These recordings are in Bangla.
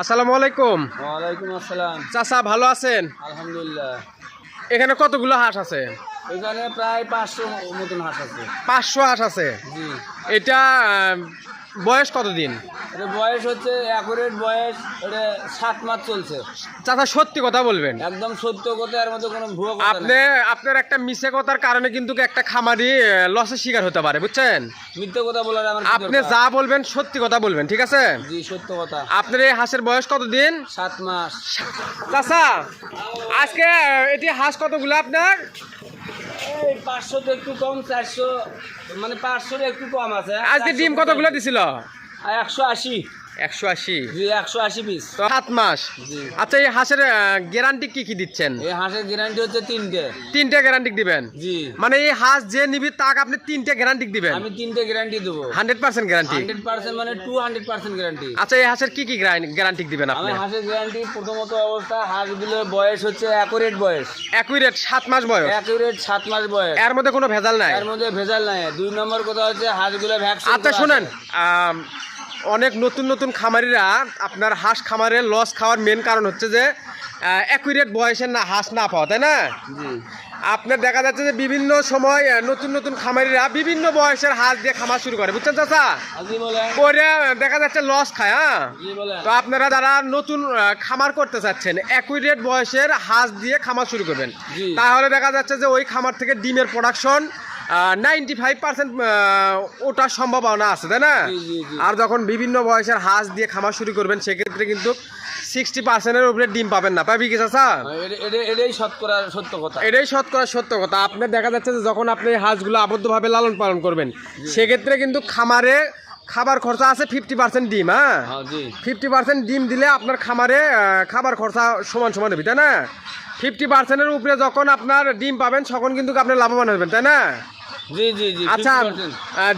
আসসালামু আলাইকুম। ওয়ালাইকুম আসসালাম। চাচা ভালো আছেন? আলহামদুলিল্লাহ। এখানে কতগুলো হাঁস আছে? এখানে প্রায় পাঁচশো মতন হাঁস আছে। পাঁচশো হাঁস আছে। জি। এটা বয়স কতদিন? এটা বয়স হচ্ছে অ্যাকুরেট বয়স এটা সাত মাস চলছে। চাচা সত্যি কথা বলবেন? একদম সত্য কথা এর মধ্যে কোনো ভুয়ো কথা আপনি নেই। আপনার একটা মিশে কথার কারণে কিন্তু একটা খামারি লসের শিকার হতে পারে বুঝছেন? মিথ্যে কথা বলার আমার কি আপনি দরকার? যা বলবেন সত্যি কথা বলবেন ঠিক আছে? জি সত্য কথা। আপনার এই হাঁসের বয়স কতদিন? সাত মাস। চাচা আজকে এটি হাঁস কতগুলো আপনার? এই পাঁচশো তো একটু কম চারশো। মানে পাঁচশোর একটু কম আছে। আজকে ডিম কতগুলো দিছিল? একশো আশি। একশো আশি। জি একশো আশি পিস তো সাত মাস। আচ্ছা এই হাঁসের গ্যারান্টি কি কি দিচ্ছেন? এই হাঁসের গ্যারান্টি হচ্ছে তিনটে। তিনটে গ্যারান্টি দিবেন? জি। মানে এই হাঁস যে নিবি তাকে আপনি তিনটে গ্যারান্টি দিবেন? আমি তিনটে গ্যারান্টি দেবো। Hundred percent guarantee hundred percent মানে টু হান্ড্রেড পার্সেন্ট গ্যারান্টি আচ্ছা এই হাঁসের কি কি গ্যারান্টি দিবেন আপনি? হাঁসের গ্যারান্টি প্রথমত অবস্থা হাঁসগুলোর বয়স হচ্ছে অ্যাকুরেট বয়স। অ্যাকুরেট সাত মাস বয়স? অ্যাকুরেট সাত মাস বয়স। এর মধ্যে কোনো ভেজাল নাই? এর মধ্যে ভেজাল নাই। দুই নম্বর কথা হচ্ছে হাঁসগুলো ভ্যাকসিন আচ্ছা শুনেন অনেক নতুন নতুন খামারিরা আপনার হাঁস খামারে লস খাওয়ার মেন কারণ হচ্ছে যে অ্যাকুরেট বয়সের না হাঁস না পাওয়া তাই না? আপনার দেখা যাচ্ছে যে বিভিন্ন সময় নতুন নতুন খামারিরা বিভিন্ন বয়সের হাঁস দিয়ে খামার শুরু করে বুঝছেন চাচা? করে দেখা যাচ্ছে লস খায় হ্যাঁ? তো আপনারা যারা নতুন খামার করতে চাচ্ছেন অ্যাকুরেট বয়সের হাঁস দিয়ে খামার শুরু করবেন। তাহলে দেখা যাচ্ছে যে ওই খামার থেকে ডিমের প্রোডাকশন নাইনটি ফাইভ পার্সেন্ট ওটার সম্ভাবনা আছে তাই না। আর যখন বিভিন্ন বয়সের হাঁস দিয়ে খামার শুরু করবেন সেক্ষেত্রে কিন্তু সিক্সটি পার্সেন্টের উপরে ডিম পাবেন না। পাবি এটা- এটা- এটাই শতকরা সত্য কথা। এটাই শতকরা সত্য কথা। আপনার দেখা যাচ্ছে যে যখন আপনি হাঁসগুলো আবদ্ধভাবে লালন পালন করবেন সেক্ষেত্রে কিন্তু খামারে খাবার খরচা আছে ফিফটি পার্সেন্ট ডিম হ্যাঁ? হ্যাঁ ফিফটি পার্সেন্ট ডিম দিলে আপনার খামারে খাবার খরচা সমান সমান হবে তাই না? ফিফটি পার্সেন্টের উপরে যখন আপনার ডিম পাবেন তখন কিন্তু আপনি লাভবান হবেন তাই না? জি জি জি আচ্ছা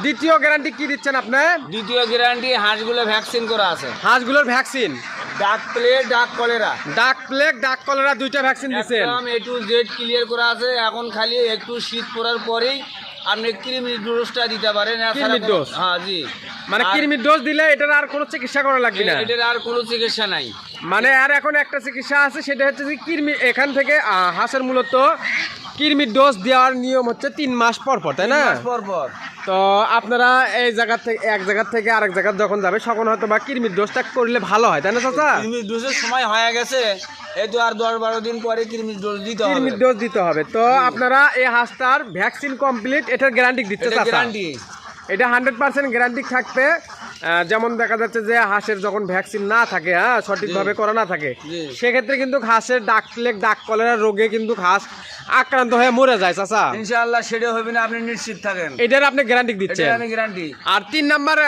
দ্বিতীয় গ্যারান্টি কি দিচ্ছেন আপনি? দ্বিতীয় গ্যারান্টি হাঁসগুলো ভ্যাকসিন করা আছে। হাঁসগুলোর vaccine duck plague duck cholera duck plague duck cholera দুইটা ভ্যাকসিন দিচ্ছেন। একদম এ টু জেড ক্লিয়ার করা আছে। এখন খালি একটু শীত পড়ার পরেই আপনি কৃমি ডোজটা দিতে পারেন। কৃমির ডোজ? হ্যাঁ জি। মানে কৃমির ডোজ দিলে এটার আর কোনো চিকিৎসা করা লাগবে না? এটার আর কোনো চিকিৎসা নাই। মানে আর এখন একটা চিকিৎসা আছে সেটা হচ্ছে যে কৃমি এখান থেকে হাঁসের মূলত কৃমির ডোজ দেওয়ার নিয়ম হচ্ছে তিন মাস পর পর তাই না? পর পর। তো আপনারা এই জায়গা থেকে এক জায়গা থেকে আরেক জায়গা যখন যাবে তখন হয়তো বা কৃমির ডোজটা করলে ভালো হয় তাই না চাচা? কৃমির ডোজের সময় হয়ে গেছে এই তো আর দশ বারো দিন পরে কৃমির ডোজ দিতে হবে। কৃমির ডোজ দিতে হবে। তো আপনারা এই হাঁসটার ভ্যাকসিন কমপ্লিট এটার গ্যারান্টি দিচ্ছে গ্যারান্টি এটা হান্ড্রেড পার্সেন্ট গ্যারান্টি থাকবে। যেমন দেখা যাচ্ছে যে হাঁসের যখন ভ্যাকসিন না থাকে হ্যাঁ সঠিকভাবে করা না থাকে সেক্ষেত্রে কিন্তু হাঁসের ডাক প্লেগ ডাক কলেরা রোগে কিন্তু হাঁস আক্রান্ত হয়ে মরে যায় চাচা। ইনশাআল্লাহ সেটা হবে না আপনি নিশ্চিত থাকেন। এটার আপনি গ্যারান্টি দিচ্ছেন। আমি গ্যারান্টি আর তিন নাম্বার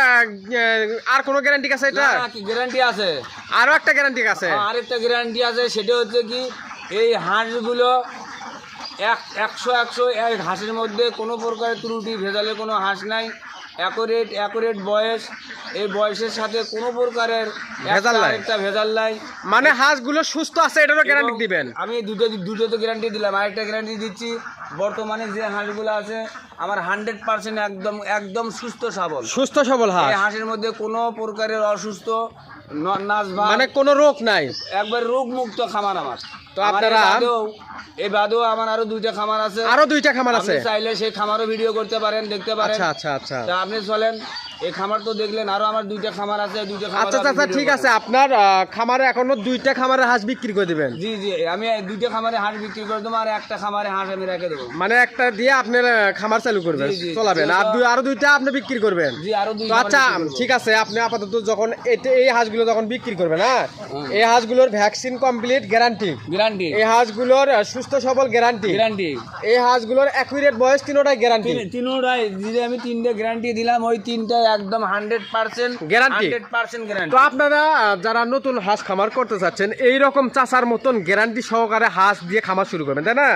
আর কোনো গ্যারান্টি আছে এটা? গ্যারান্টি আছে? আরও একটা গ্যারান্টি আছে? আরেকটা গ্যারান্টি আছে সেটা হচ্ছে কি এই হাঁসগুলো এক একশো একশো এক হাঁসের মধ্যে কোনো প্রকারের ত্রুটি ভেজালে কোনো হাঁস নাই। অ্যাকোরেট অ্যাকোরেট বয়স এই বয়সের সাথে কোনো প্রকারের ভেজাল নাই। একটা ভেজাল নাই। মানে হাঁসগুলো সুস্থ আছে এটারও গ্যারান্টি দিবেন। আমি দুটো দুটো তো গ্যারান্টি দিলাম। আরেকটা গ্যারান্টি দিচ্ছি বর্তমানে যে হাঁসগুলো আছে আমার হান্ড্রেড পার্সেন্ট একদম একদম সুস্থ সবল। সুস্থ সবল হাঁস। হাঁসের মধ্যে কোনো প্রকারের অসুস্থ মানে কোনো রোগ নাই। একবার রোগ মুক্ত খামার আমার। তো আপনারা- এই বাদেও আমার আরও দুইটা খামার আছে। আরও দুইটা খামার আছে? চাইলে সেই খামারও ভিডিও করতে পারেন দেখতে পারেন। আচ্ছা আচ্ছা আচ্ছা। আপনি চলেন। এই খামার তো দেখলেন আরও আমার দুইটা খামার আছে দুইটা খামার আচ্ছা আচ্ছা ঠিক আছে আপনার খামারে এখনও দুইটা খামারে হাঁস বিক্রি করে দিবেন? জি জি আমি দুইটা খামারে হাঁস বিক্রি করে দেবো আর একটা খামারে হাঁস আমি রেখে দেবো। মানে একটা দিয়ে আপনার খামার চালু করবেন। চলাবেন। আর দুই আরও দুইটা আপনি বিক্রি করবেন। জি আরও দুই আচ্ছা ঠিক আছে আপনি আপাতত যখন এই হাঁসগুলো যখন বিক্রি করবেন হ্যাঁ? এই হাঁসগুলোর ভ্যাকসিন কমপ্লিট গ্যারান্টি। গ্যারান্টি। এই হাঁসগুলোর সুস্থ সবল গ্যারান্টি। গ্যারান্টি। এই হাঁসগুলোর অ্যাকুরেট বয়স তিনোটাই গ্যারান্টি। তিনোটাই যদি আমি তিনটে গ্যারান্টি দিলাম ওই তিনটাই একদম hundred percent? Hundred percent guarantee তো আপনারা যারা নতুন হাঁস খামার করতে চাচ্ছেন এই রকম চাচার মতন গ্যারান্টি সহকারে হাঁস দিয়ে খামার শুরু করবেন তাই না?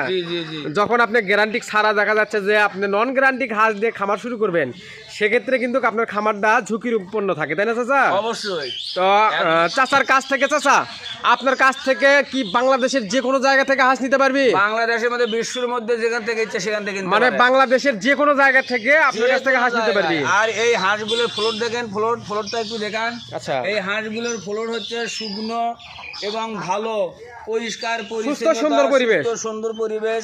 যখন আপনি গ্যারান্টি ছাড়া দেখা যাচ্ছে যে আপনি নন গ্যারান্টি হাঁস দিয়ে খামার শুরু করবেন সেক্ষেত্রে কিন্তু আপনার খামারটা ঝুঁকির উপন্ন থাকে তাই না চাচা? অবশ্যই। তো চাচার কাছ থেকে চাচা আপনার কাছ থেকে কি বাংলাদেশের যে কোনো জায়গা থেকে হাঁস নিতে পারবি? বাংলাদেশের মধ্যে বিশ্বের মধ্যে যেখান থেকে ইচ্ছে সেখান থেকে মানে বাংলাদেশের যে কোনো জায়গা থেকে আপনার কাছ থেকে হাঁস নিতে পারবি। আর এই হাঁসগুলোর ফ্লোর দেখেন ফ্লোর ফ্লোরটা একটু দেখান। আচ্ছা। এই হাঁসগুলোর ফ্লোর হচ্ছে শুকনো এবং ভালো পরিষ্কার পরিচ্ছন্নতা, সুন্দর পরিবেশ। সুন্দর পরিবেশ।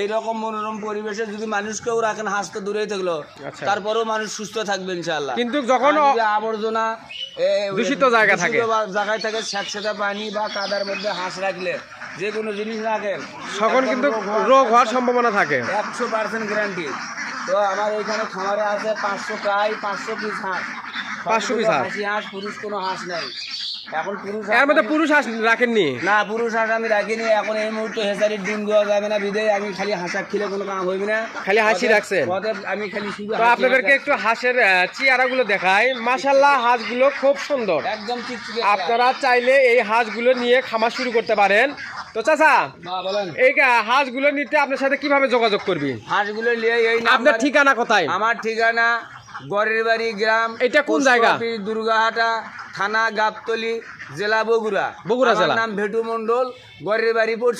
এই রকম মনোরম পরিবেশে যদি মানুষকেও রাখেন হাঁস তো দূরেই থাকল। আচ্ছা। তারপরেও মানুষ সুস্থ থাকবে ইনশাআল্লাহ। কিন্তু যখন আবর্জনা দূষিত জায়গা থাকে। জায়গায় থাকে স্যাঁতস্যাঁতে পানি বা কাদার মধ্যে হাঁস রাখলে যে কোনো জিনিস রাখেন তখন কিন্তু রোগ হওয়ার সম্ভাবনা থাকে। একশো পার্সেন্ট গ্যারান্টি তো আমার এখানে খামারে আছে পাঁচশো প্রায় পাঁচশো পিস হাঁস পাঁচশো পিস হাঁস? হাঁস পুরুষ কোনো হাঁস নাই এখন পুরুষ এর হাঁস মধ্যে পুরুষ হাঁস রাখেননি? না পুরুষ হাঁস আমি রাখিনি এখন এই মুহূর্তে হেসারির ডিম দেওয়া যাবে না বিদে আমি খালি হাঁসা খেলে কোনো কাম হইবে না। খালি হাসি রাখছেন? আমি খালি শুধু তো আপনাদেরকে হাঁস একটু হাঁসের চেয়ারাগুলো দেখাই। মাশাল্লাহ হাঁসগুলো খুব সুন্দর। একদম আপনারা চাইলে এই হাঁসগুলো নিয়ে খামার শুরু করতে পারেন। তো চাচা বলেন। এই হাঁসগুলো নিতে আপনার সাথে কীভাবে যোগাযোগ করবি? হাঁসগুলো নিয়ে এই আপনার ঠিকানা কোথায়? আমার ঠিকানা গড়ের বাড়ি গ্রাম এটা কোন জায়গা? দুর্গাহাটা। থানা গাবতলি জেলা বগুড়া বগুড়া জেলা। নাম ভেটু মন্ডল গড়ের বাড়ি পড়ছি